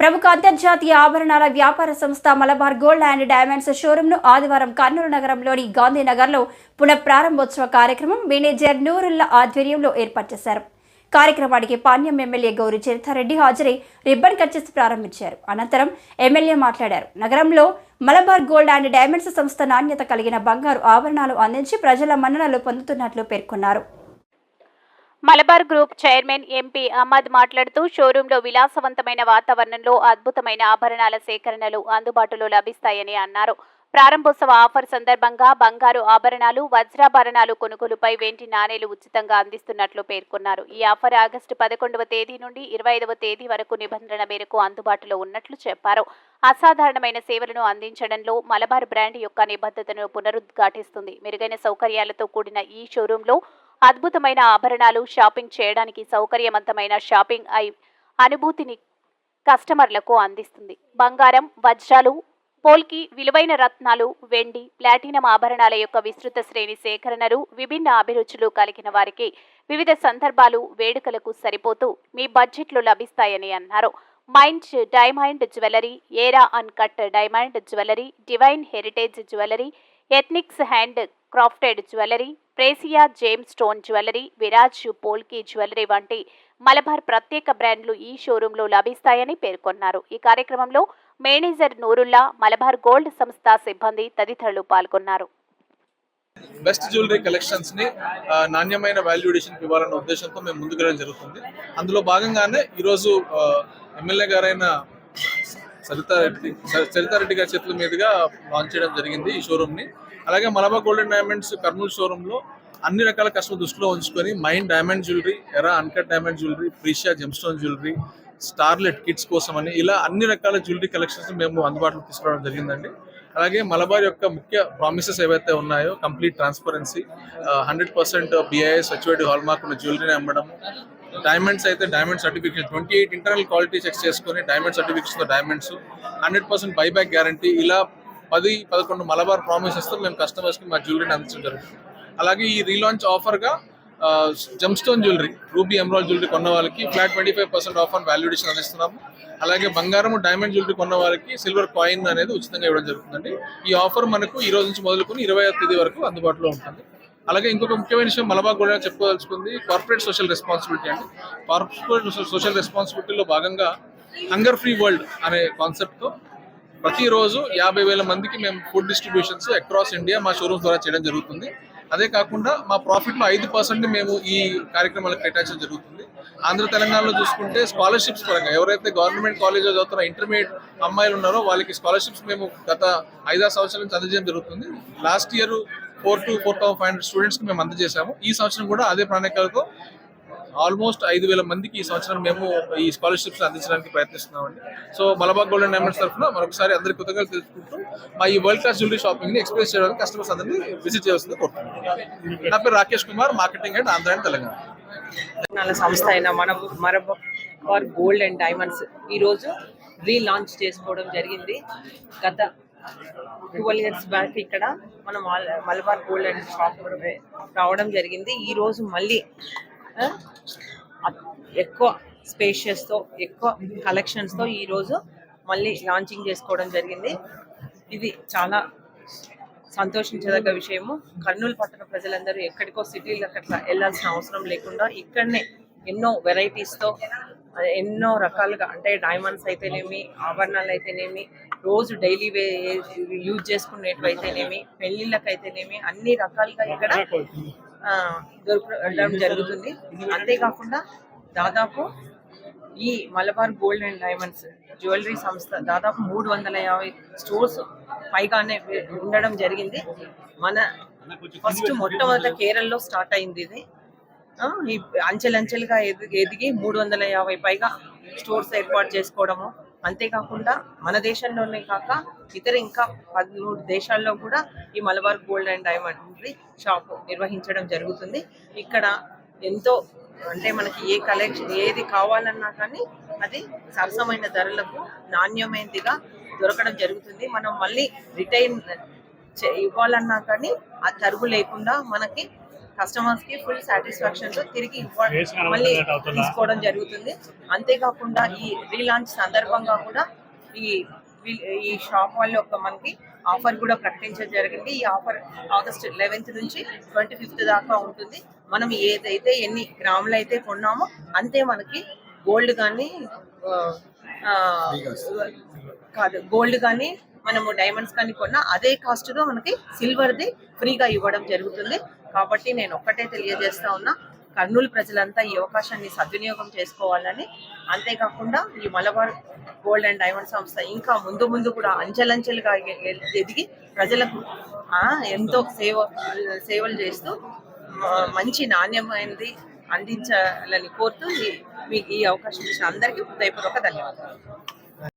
ప్రముఖ అంతర్జాతీయ ఆభరణాల వ్యాపార సంస్థ మలబార్ గోల్డ్ అండ్ డైమండ్స్ షోరూంను ఆదివారం కర్నూలు నగరంలోని గాంధీనగర్లో పునఃప్రారంభోత్సవ కార్యక్రమం మేనేజర్ నూరుల్లా ఆధ్వర్యంలో ఏర్పాటు చేశారు. కార్యక్రమానికి పాణ్యం ఎమ్మెల్యే గౌరి చరితారెడ్డి హాజరై రిబ్బన్ కట్ చేసి ప్రారంభించారు. అనంతరం ఎమ్మెల్యే మాట్లాడారు. నగరంలో మలబార్ గోల్డ్ అండ్ డైమండ్స్ సంస్థ నాణ్యత కలిగిన బంగారు ఆభరణాలు అందించి ప్రజల మన్ననలు పొందుతున్నట్లు పేర్కొన్నారు. Malabar group chairman MP Ahmad మాట్లాడుతూ షోరూంలో విలాసవంతమైన వాతావరణంలో అద్భుతమైన ఆభరణాల సేకరణలు అందుబాటులో లభిస్తాయని అన్నారు. ప్రారంభోత్సవ ఆఫర్ సందర్భంగా బంగారు ఆభరణాలు వజ్రాభరణాలు కొనుగోలుపై వెండి నాణేలు ఉచితంగా అందిస్తున్నట్లు పేర్కొన్నారు. ఈ ఆఫర్ ఆగస్టు పదకొండవ తేదీ నుండి ఇరవై ఐదవ తేదీ వరకు నిబంధనల మేరకు అందుబాటులో ఉన్నట్లు చెప్పారు. అసాధారణమైన సేవలను అందించడంలో మలబార్ బ్రాండ్ యొక్క నిబద్ధతను పునరుద్ఘాటిస్తుంది. మెరుగైన సౌకర్యాలతో కూడిన ఈ షోరూంలో అద్భుతమైన ఆభరణాలు షాపింగ్ చేయడానికి సౌకర్యవంతమైన షాపింగ్ ఐ అనుభూతిని కస్టమర్లకు అందిస్తుంది. బంగారం వజ్రాలు పోల్కి విలువైన రత్నాలు వెండి ప్లాటినం ఆభరణాల యొక్క విస్తృత శ్రేణి సేకరణలు విభిన్న అభిరుచులు కలిగిన వారికి వివిధ సందర్భాలు వేడుకలకు సరిపోతూ మీ బడ్జెట్లో లభిస్తాయని అన్నారు. Mind diamond jewellery era uncut diamond jewellery divine heritage jewellery ethnics handcrafted jewellery precia gemstone jewellery Viraj polki jewellery వంటి మలబార్ ప్రత్యేక బ్రాండ్లు ఈ షోరూంలో లభిస్తాయని పేర్కొన్నారు. ఈ కార్యక్రమంలో మేనేజర్ నూరుల్లా మలబార్ గోల్డ్ సంస్థ సిబ్బంది తదితరులు పాల్గొన్నారు. బెస్ట్ జ్యువెలరీ కలెక్షన్స్ని నాణ్యమైన వాల్యుడేషన్ ఇవ్వాలన్న ఉద్దేశంతో మేము ముందుకు జరుగుతుంది. అందులో భాగంగానే ఈరోజు ఎమ్మెల్యే గారైన సరితారెడ్డి సరితారెడ్డి గారి చేతుల మీదుగా లాంచ్ చేయడం జరిగింది ఈ షోరూమ్ని. అలాగే మలబా గోల్డెన్ డైమండ్స్ కర్నూలు షోరూమ్లో అన్ని రకాల కస్టమర్ దృష్టిలో ఉంచుకొని mind diamond jewellery era uncut diamond jewellery precia gemstone jewellery starlet kids కోసం అని ఇలా అన్ని రకాల జ్యువెలరీ కలెక్షన్స్ మేము అందుబాటులో తీసుకురావడం జరిగిందండి. అలాగే మలబార్ యొక్క ముఖ్య ప్రామిసెస్ ఏవైతే ఉన్నాయో complete transparency hundred percent BIS HID hallmark ఉన్న జ్యువెలరీని అమ్మడం డైమండ్స్ అయితే diamond certificate twenty eight internal quality check చేసుకొని diamond certification diamonds hundred percent buyback guarantee ఇలా పది పదకొండు మలబార్ ప్రామిసెస్తో మేము కస్టమర్స్కి మా జ్యువెలరీని అందించడం జరుగుతుంది. అలాగే ఈ రీలాంచ్ ఆఫర్గా గా stone jewellery ruby emerald jewellery కొన్న వాళ్ళకి flat twenty five percent off on valuation అందిస్తున్నాము. అలాగే బంగారం డైమండ్ జ్యువెలరీ కొన్న వారికి సిల్వర్ కాయిన్ అనేది ఉచితంగా ఇవ్వడం జరుగుతుందండి. ఈ ఆఫర్ మనకు ఈ రోజు నుంచి మొదలుకొని ఇరవై తేదీ వరకు అందుబాటులో ఉంటుంది. అలాగే ఇంకొక ముఖ్యమైన విషయం మలబార్ కూడా చెప్పుకోదలుచుకుంది. కార్పొరేట్ సోషల్ రెస్పాన్సిబిలిటీ అండి. కార్పొరేట్ సోషల్ రెస్పాన్సిబిలిటీలో భాగంగా హంగర్ ఫ్రీ వరల్డ్ అనే కాన్సెప్ట్తో ప్రతిరోజు యాభై వేల మందికి మేము ఫుడ్ డిస్ట్రిబ్యూషన్స్ అక్రాస్ ఇండియా మా షోరూమ్స్ ద్వారా చేయడం జరుగుతుంది. అదే కాకుండా మా ప్రాఫిట్లో ఐదు పర్సెంట్ మేము ఈ కార్యక్రమాలకు కేటాయించడం జరుగుతుంది. ఆంధ్ర తెలంగాణలో చూసుకుంటే స్కాలర్షిప్స్ పరంగా ఎవరైతే గవర్నమెంట్ కాలేజ్లో చదువుతున్న ఇంటర్మీడియట్ అమ్మాయిలు ఉన్నారో వాళ్ళకి స్కాలర్షిప్స్ మేము గత ఐదారు సంవత్సరాల నుంచి అందజేయడం జరుగుతుంది. Last year four two four thousand five hundred స్టూడెంట్స్కి మేము అందజేశాము. ఈ సంవత్సరం కూడా అదే ప్రణాళికలతో ఆల్మోస్ట్ ఐదు వేల మందికి ఈ సంవత్సరం మేము ఈ స్కాలర్షిప్స్ అందించడానికి ప్రయత్నిస్తున్నామండి. సో మలబాగ్ గోల్డెన్ డైమండ్స్ తరఫున మరొకసారి అందరి కృతజ్ఞతలు తెలుసుకుంటూ మా ఈ వరల్డ్ క్లాస్ జ్యువెలరీ షాపింగ్ని ఎక్స్పీరియన్స్ చేయడానికి కస్టమర్స్ అందరినీ విజిట్ చేయాల్సింది కోరుతున్నాను నా పేరు Rakesh Kumar marketing and Andhra and Telangana. రత్నాల సంస్థ అయిన మన మరబార్ గోల్డ్ అండ్ డైమండ్స్ ఈరోజు రీలాంచ్ చేసుకోవడం జరిగింది. గత ట్వెల్వ్ ఇయర్స్ బ్యాక్ ఇక్కడ మనం మలబార్ గోల్డ్ అండ్ షాప్ రావడం జరిగింది. ఈరోజు మళ్ళీ ఎక్కువ స్పేషియస్తో ఎక్కువ కలెక్షన్స్తో ఈరోజు మళ్ళీ లాంచింగ్ చేసుకోవడం జరిగింది. ఇది చాలా సంతోషించదగ్గ విషయము. కర్నూలు పట్టణ ప్రజలందరూ ఎక్కడికో సిటీలకు అట్లా వెళ్ళాల్సిన అవసరం లేకుండా ఇక్కడనే ఎన్నో వెరైటీస్తో ఎన్నో రకాలుగా అంటే డైమండ్స్ అయితేనేమి ఆభరణాలు అయితేనేమి రోజు డైలీ వే యూజ్ చేసుకునేటివి అయితేనేమి పెళ్ళిళ్ళకి అయితేనేమి అన్ని రకాలుగా ఇక్కడ ఆ, దొరకడం జరుగుతుంది. అంతేకాకుండా దాదాపు ఈ Malabar gold and diamonds jewellery సంస్థ దాదాపు మూడు వందల యాభై స్టోర్స్ పైగానే ఉండడం జరిగింది. మన ఫస్ట్ మొట్టమొదట కేరళలో స్టార్ట్ అయింది ఇది. అంచెలంచెలుగా ఎదిగి ఎదిగి మూడు వందల యాభై పైగా స్టోర్స్ ఏర్పాటు చేసుకోవడము. అంతేకాకుండా మన దేశంలోనే కాక ఇతర ఇంకా పదమూడు దేశాల్లో కూడా ఈ Malabar gold and diamond shop నిర్వహించడం జరుగుతుంది. ఇక్కడ ఎంతో అంటే మనకి ఏ కలెక్షన్ ఏది కావాలన్నా కానీ అది సరసమైన ధరలకు నాణ్యమైనదిగా దొరకడం జరుగుతుంది. మనం మళ్ళీ రిటైన్ ఇవ్వాలన్నా కానీ ఆ తరుగు లేకుండా మనకి కస్టమర్స్కి ఫుల్ సాటిస్ఫాక్షన్తో తిరిగి మళ్ళీ తీసుకోవడం జరుగుతుంది. అంతేకాకుండా ఈ రీలాంచ్ సందర్భంగా కూడా ఈ ఈ షాప్ వాళ్ళు ఒక మనకి ఆఫర్ కూడా ప్రకటించడం జరిగింది. ఈ ఆఫర్ ఆగస్ట్ లెవెన్త్ నుంచి ట్వంటీ ఫిఫ్త్ దాకా ఉంటుంది. మనం ఏదైతే ఎన్ని గ్రాములు అయితే కొన్నామో అంతే మనకి గోల్డ్ కానీ కాదు గోల్డ్ కానీ మనము డైమండ్స్ కానీ కొన్నా అదే కాస్ట్ మనకి సిల్వర్ది ఫ్రీగా ఇవ్వడం జరుగుతుంది. కాబట్టి నేను ఒక్కటే తెలియజేస్తా ఉన్నా కర్నూలు ప్రజలంతా ఈ అవకాశాన్ని సద్వినియోగం చేసుకోవాలని. అంతేకాకుండా ఈ మలబార్ గోల్డ్ అండ్ డైమండ్ సంస్థ ఇంకా ముందు ముందు కూడా అంచెలంచెలుగా ఎదిగి ప్రజలకు ఆ, ఎంతో సేవ సేవలు చేస్తూ మంచి నాణ్యమైనది అందించాలని కోరుతూ మీకు ఈ అవకాశం ఇచ్చిన అందరికీ హృదయపూర్వక ధన్యవాదాలు.